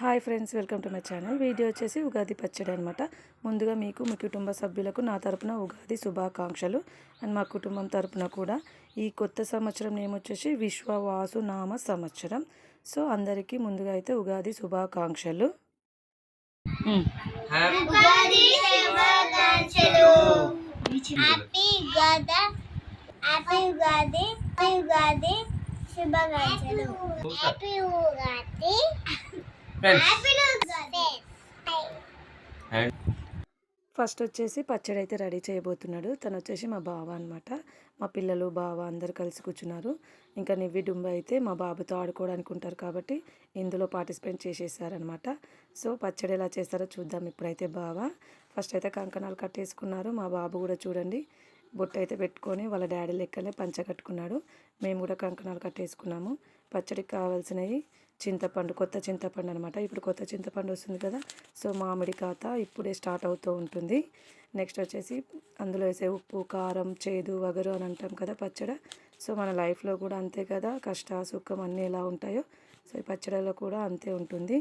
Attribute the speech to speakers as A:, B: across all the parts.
A: Hi friends welcome to my channel. Video వచ్చేసి ఉగాది పచ్చడి అనమాట ముందుగా మీకు మీ కుటుంబ సభ్యులకు నా తరపున ఉగాది శుభాకాంక్షలు. అండ్ మా కుటుంబం తరపున కూడా ఈ కొత్త సంవత్సరం నేమ్ వచ్చేసి విశ్వవాసు నామ సంవత్సరం. సో అందరికీ ముందుగా అయితే ఉగాది శుభాకాంక్షలు.
B: ఉగాది శుభాకాంక్షలు.
A: ఫస్ట్ వచ్చేసి పచ్చడి అయితే రెడీ చేయబోతున్నాడు. తను వచ్చేసి మా బావ అనమాట మా పిల్లలు బావ అందరు కలిసి కూర్చున్నారు. ఇంకా నివ్వి డుంబ అయితే మా బాబుతో ఆడుకోవడానికి ఉంటారు కాబట్టి ఇందులో పార్టిసిపేట్ చేసేసారనమాట సో పచ్చడి ఎలా చేస్తారో చూద్దాం ఇప్పుడైతే బావ. ఫస్ట్ అయితే కంకణాలు కట్టేసుకున్నారు. మా బాబు కూడా చూడండి. బొట్టు అయితే పెట్టుకొని వాళ్ళ డాడీ లెక్కనే పంచ కట్టుకున్నాడు. మేము కూడా కంకణాలు కట్టేసుకున్నాము. పచ్చడికి కావాల్సినవి చింతపండు కొత్త చింతపండు అనమాట ఇప్పుడు కొత్త చింతపండు వస్తుంది కదా సో మామిడి ఖాత ఇప్పుడే స్టార్ట్ అవుతూ ఉంటుంది. నెక్స్ట్ వచ్చేసి అందులో వేసే ఉప్పు కారం చేదు వగరు అని అంటాం కదా పచ్చడి. సో మన లైఫ్లో కూడా అంతే కదా కష్ట సుఖం అన్నీ ఎలా ఉంటాయో. సో ఈ పచ్చడిలో కూడా అంతే ఉంటుంది.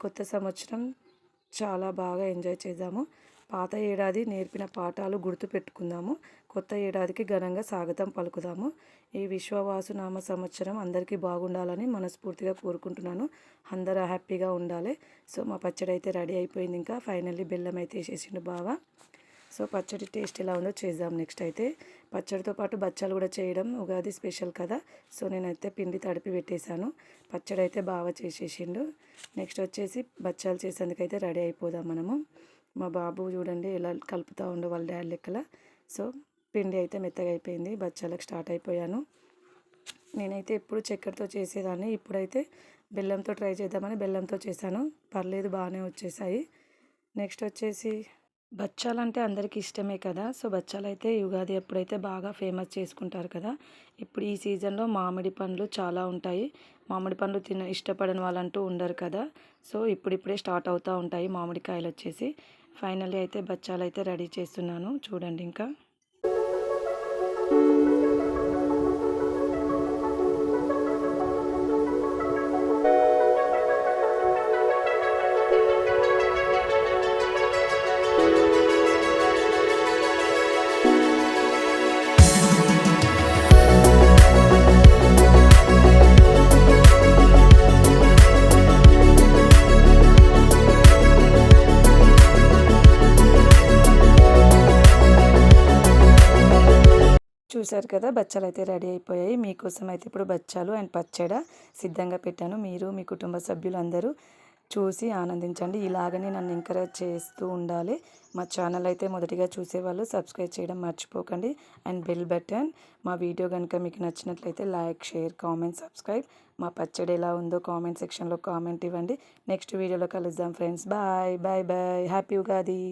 A: కొత్త సంవత్సరం చాలా బాగా ఎంజాయ్ చేద్దాము. పాత ఏడాది నేర్పిన పాఠాలు గుర్తుపెట్టుకుందాము. కొత్త ఏడాదికి ఘనంగా స్వాగతం పలుకుదాము. ఈ విశ్వవాసు నామ సంవత్సరం అందరికీ బాగుండాలని మనస్ఫూర్తిగా కోరుకుంటున్నాను. అందరూ హ్యాపీగా ఉండాలి. సో మా పచ్చడి అయితే రెడీ అయిపోయింది ఇంకా. ఫైనల్లీ బెల్లం అయితే వేసేసిండు బావా. సో పచ్చడి టేస్ట్ ఎలా ఉందో చేద్దాం నెక్స్ట్ అయితే. పచ్చడితో పాటు బచ్చాలు కూడా చేయడం ఉగాది స్పెషల్ కదా. సో నేనైతే పిండి తడిపి పెట్టేశాను. పచ్చడి అయితే బాగా చేసేసిండు. నెక్స్ట్ వచ్చేసి బచ్చాలు చేసేందుకైతే రెడీ అయిపోదాం మనము. మా బాబు చూడండి ఎలా కలుపుతూ ఉండు వాళ్ళ డాడీ లెక్కల. సో పిండి అయితే మెత్తగా అయిపోయింది. బచ్చాలకు స్టార్ట్ అయిపోయాను. నేనైతే ఎప్పుడు చక్కెరతో చేసేదాన్ని. ఇప్పుడైతే బెల్లంతో ట్రై చేద్దామని బెల్లంతో చేశాను. పర్లేదు బాగానే వచ్చేసాయి. నెక్స్ట్ వచ్చేసి బచ్చాలు అంటే అందరికీ ఇష్టమే కదా. సో బచ్చాలు అయితే యుగాది అప్పుడైతే బాగా ఫేమస్ చేసుకుంటారు కదా. ఇప్పుడు ఈ సీజన్లో మామిడి పండ్లు చాలా ఉంటాయి. మామిడి పండ్లు తిన ఇష్టపడని వాళ్ళంటూ ఉండరు కదా. సో ఇప్పుడిప్పుడే స్టార్ట్ అవుతూ ఉంటాయి మామిడికాయలు వచ్చేసి. ఫైనల్లీ అయితే బచ్చాలు అయితే రెడీ చేస్తున్నాను. చూడండి ఇంకా. చూశారు కదా బచ్చాలు అయితే రెడీ అయిపోయాయి. మీకోసం అయితే ఇప్పుడు బచ్చాలు అండ్ పచ్చడ సిద్ధంగా పెట్టాను. మీరు మీ కుటుంబ సభ్యులు అందరూ చూసి ఆనందించండి. ఇలాగనే నన్ను ఎంకరేజ్ చేస్తూ ఉండాలి. మా ఛానల్ అయితే మొదటిగా చూసేవాళ్ళు సబ్స్క్రైబ్ చేయడం మర్చిపోకండి. అండ్ బెల్ బటన్ మా వీడియో కనుక మీకు నచ్చినట్లయితే లైక్ షేర్ కామెంట్ సబ్స్క్రైబ్ మా పచ్చడి ఎలా ఉందో కామెంట్ సెక్షన్లో కామెంట్ ఇవ్వండి. నెక్స్ట్ వీడియోలో కలుద్దాం friends bye bye bye happy Ugadi